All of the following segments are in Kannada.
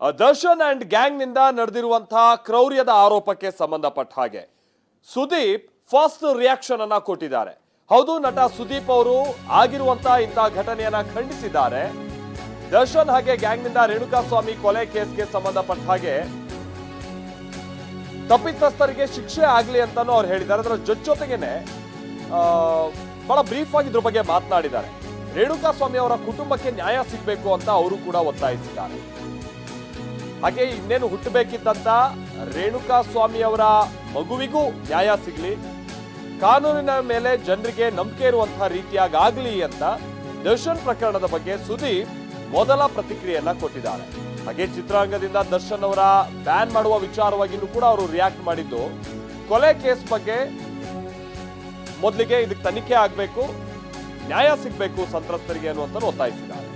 ದರ್ಶನ್ ಅಂಡ್ ಗ್ಯಾಂಗ್ನಿಂದ ನಡೆದಿರುವಂತಹ ಕ್ರೌರ್ಯದ ಆರೋಪಕ್ಕೆ ಸಂಬಂಧಪಟ್ಟ ಹಾಗೆ. ಸುದೀಪ್ ಫಸ್ಟ್ ರಿಯಾಕ್ಷನ್ ಅನ್ನ ಕೊಟ್ಟಿದ್ದಾರೆ. ಹೌದು, ನಟ ಸುದೀಪ್ ಅವರು ಆಗಿರುವಂತಹ ಇಂತಹ ಘಟನೆಯನ್ನ ಖಂಡಿಸಿದ್ದಾರೆ. ದರ್ಶನ್ ಹಾಗೆ ಗ್ಯಾಂಗ್ನಿಂದ ರೇಣುಕಾಸ್ವಾಮಿ ಕೊಲೆ ಕೇಸ್ಗೆ ಸಂಬಂಧಪಟ್ಟ ಹಾಗೆ ತಪ್ಪಿತಸ್ಥರಿಗೆ ಶಿಕ್ಷೆ ಆಗ್ಲಿ ಅಂತಾನು ಅವ್ರು ಹೇಳಿದ್ದಾರೆ. ಅದರ ಜೊತೆ ಜೊತೆಗೇನೆ ಬಹಳ ಬ್ರೀಫ್ ಆಗಿ ಇದ್ರ ಬಗ್ಗೆ ಮಾತನಾಡಿದ್ದಾರೆ. ರೇಣುಕಾಸ್ವಾಮಿ ಅವರ ಕುಟುಂಬಕ್ಕೆ ನ್ಯಾಯ ಸಿಗಬೇಕು ಅಂತ ಅವರು ಕೂಡ ಒತ್ತಾಯಿಸಿದ್ದಾರೆ. ಹಾಗೆ ಇನ್ನೇನು ಹುಟ್ಟಬೇಕಿದ್ದಂತ ರೇಣುಕಾ ಸ್ವಾಮಿ ಅವರ ಮಗುವಿಗೂ ನ್ಯಾಯ ಸಿಗ್ಲಿ. ಕಾನೂನಿನ ಮೇಲೆ ಜನರಿಗೆ ನಂಬಿಕೆ ಇರುವಂತಹ ರೀತಿಯಾಗಲಿ ಅಂತ ದರ್ಶನ್ ಪ್ರಕರಣದ ಬಗ್ಗೆ ಸುದೀಪ್ ಮೊದಲ ಪ್ರತಿಕ್ರಿಯೆಯನ್ನ ಕೊಟ್ಟಿದ್ದಾರೆ. ಹಾಗೆ ಚಿತ್ರರಂಗದಿಂದ ದರ್ಶನ್ ಅವರ ಬ್ಯಾನ್ ಮಾಡುವ ವಿಚಾರವಾಗಿಯೂ ಕೂಡ ಅವರು ರಿಯಾಕ್ಟ್ ಮಾಡಿದ್ದು. ಕೊಲೆ ಕೇಸ್ ಬಗ್ಗೆ ಮೊದಲಿಗೆ ಇದಕ್ಕೆ ತನಿಖೆ ಆಗಬೇಕು, ನ್ಯಾಯ ಸಿಗಬೇಕು ಸಂತ್ರಸ್ತರಿಗೆ ಅನ್ನುವಂಥ ಒತ್ತಾಯಿಸಿದ್ದಾರೆ.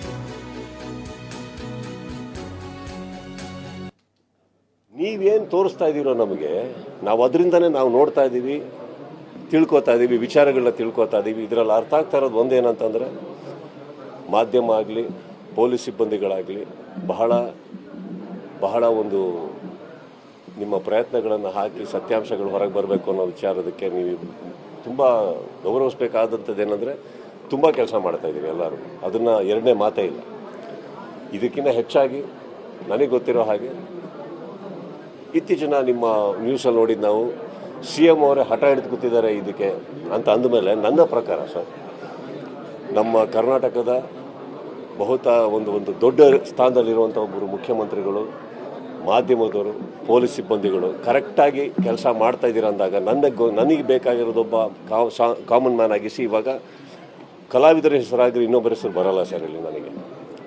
ನೀವೇನು ತೋರಿಸ್ತಾ ಇದ್ದೀರೋ ನಮಗೆ, ನಾವು ಅದರಿಂದನೇ ನಾವು ನೋಡ್ತಾ ಇದ್ದೀವಿ ತಿಳ್ಕೊತಾ ಇದ್ದೀವಿ ವಿಚಾರಗಳನ್ನ ತಿಳ್ಕೊತಾ ಇದ್ದೀವಿ ಇದರಲ್ಲಿ ಅರ್ಥ ಆಗ್ತಾ ಇರೋದು ಒಂದೇನಂತಂದರೆ, ಮಾಧ್ಯಮ ಆಗಲಿ, ಪೊಲೀಸ್ ಸಿಬ್ಬಂದಿಗಳಾಗಲಿ, ಬಹಳ ಬಹಳ ಒಂದು ನಿಮ್ಮ ಪ್ರಯತ್ನಗಳನ್ನು ಹಾಕಿ ಸತ್ಯಾಂಶಗಳು ಹೊರಗೆ ಬರಬೇಕು ಅನ್ನೋ ವಿಚಾರದಕ್ಕೆ ನೀವು ತುಂಬ ಗೌರವಿಸ್ಬೇಕಾದಂಥದ್ದು ಏನಂದರೆ ತುಂಬ ಕೆಲಸ ಮಾಡ್ತಾ ಇದ್ದೀವಿ ಎಲ್ಲರೂ. ಅದನ್ನು ಎರಡನೇ ಮಾತೇ ಇಲ್ಲ. ಇದಕ್ಕಿಂತ ಹೆಚ್ಚಾಗಿ ನನಗೆ ಗೊತ್ತಿರೋ ಹಾಗೆ ಇತ್ತೀಚಿನ ನಿಮ್ಮ ನ್ಯೂಸಲ್ಲಿ ನೋಡಿದ್ದು ನಾವು ಸಿ ಎಂ ಅವರೇ ಹಠ ಹಿಡಿದು ಕೂತಿದ್ದಾರೆ ಇದಕ್ಕೆ ಅಂತ ಅಂದಮೇಲೆ ನನ್ನ ಪ್ರಕಾರ ಸರ್, ನಮ್ಮ ಕರ್ನಾಟಕದ ಬಹುತ ಒಂದು ಒಂದು ದೊಡ್ಡ ಸ್ಥಾನದಲ್ಲಿರುವಂಥ ಒಬ್ಬರು ಮುಖ್ಯಮಂತ್ರಿಗಳು, ಮಾಧ್ಯಮದವರು, ಪೊಲೀಸ್ ಸಿಬ್ಬಂದಿಗಳು ಕರೆಕ್ಟಾಗಿ ಕೆಲಸ ಮಾಡ್ತಾ ಇದ್ದೀರ ಅಂದಾಗ ನನ್ನ ಗೊ, ನನಗೆ ಬೇಕಾಗಿರೋದೊಬ್ಬ ಕಾಮನ್ ಮ್ಯಾನ್ ಆಗಿಸಿ ಇವಾಗ ಕಲಾವಿದರ ಹೆಸರಾಗಿ ಇನ್ನೊಬ್ಬರ ಹೆಸರು ಬರಲ್ಲ ಸರ್ ಇಲ್ಲಿ ನನಗೆ.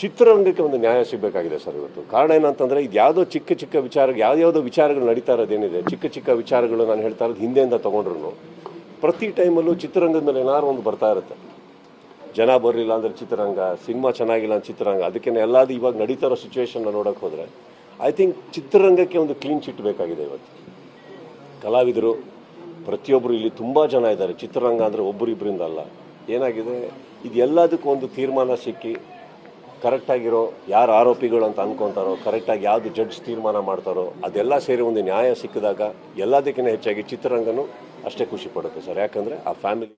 ಚಿತ್ರರಂಗಕ್ಕೆ ಒಂದು ನ್ಯಾಯ ಸಿಗಬೇಕಾಗಿದೆ ಸರ್ ಇವತ್ತು. ಕಾರಣ ಏನಂತಂದರೆ ಇದು ಯಾವುದೋ ಚಿಕ್ಕ ಚಿಕ್ಕ ವಿಚಾರ ಯಾವ್ಯಾವುದೋ ವಿಚಾರಗಳು ನಡೀತಾ ಇರೋದೇನಿದೆ ಚಿಕ್ಕ ಚಿಕ್ಕ ವಿಚಾರಗಳು ನಾನು ಹೇಳ್ತಾ ಇರೋದು ಹಿಂದೆಯಿಂದ ತೊಗೊಂಡ್ರು ಪ್ರತಿ ಟೈಮಲ್ಲೂ ಚಿತ್ರರಂಗದ ಮೇಲೆ ಏನಾದ್ರು ಒಂದು ಬರ್ತಾ ಇರುತ್ತೆ. ಜನ ಬರಲಿಲ್ಲ ಅಂದರೆ ಚಿತ್ರರಂಗ, ಸಿನಿಮಾ ಚೆನ್ನಾಗಿಲ್ಲ ಅಂತ ಚಿತ್ರರಂಗ ಅದಕ್ಕೆ ಎಲ್ಲಾದರೂ ಇವಾಗ ನಡೀತಾ ಇರೋ ಸಿಚುವೇಶನ್ನ ನೋಡೋಕೆ ಹೋದರೆ ಐ ಥಿಂಕ್ ಚಿತ್ರರಂಗಕ್ಕೆ ಒಂದು ಕ್ಲೀನ್ ಚಿಟ್ ಬೇಕಾಗಿದೆ ಇವತ್ತು. ಕಲಾವಿದರು ಪ್ರತಿಯೊಬ್ಬರು ಇಲ್ಲಿ ತುಂಬ ಜನ ಇದ್ದಾರೆ. ಚಿತ್ರರಂಗ ಅಂದರೆ ಒಬ್ಬರಿಬ್ಬರಿಂದ ಅಲ್ಲ. ಏನಾಗಿದೆ? ಇದು ಎಲ್ಲದಕ್ಕೂ ಒಂದು ತೀರ್ಮಾನ ಸಿಕ್ಕಿ ಕರೆಕ್ಟಾಗಿರೋ ಯಾರು ಆರೋಪಿಗಳು ಅಂತ ಅನ್ಕೊತಾರೋ, ಕರೆಕ್ಟಾಗಿ ಯಾವುದು ಜಡ್ಜ್ ತೀರ್ಮಾನ ಮಾಡ್ತಾರೋ, ಅದೆಲ್ಲ ಸೇರಿ ಒಂದು ನ್ಯಾಯ ಸಿಕ್ಕಿದಾಗ ಎಲ್ಲದಕ್ಕಿಂತ ಹೆಚ್ಚಾಗಿ ಚಿತ್ರರಂಗನೂ ಅಷ್ಟೇ ಖುಷಿ ಪಡುತ್ತೆ ಸರ್. ಯಾಕಂದರೆ ಆ ಫ್ಯಾಮಿಲಿ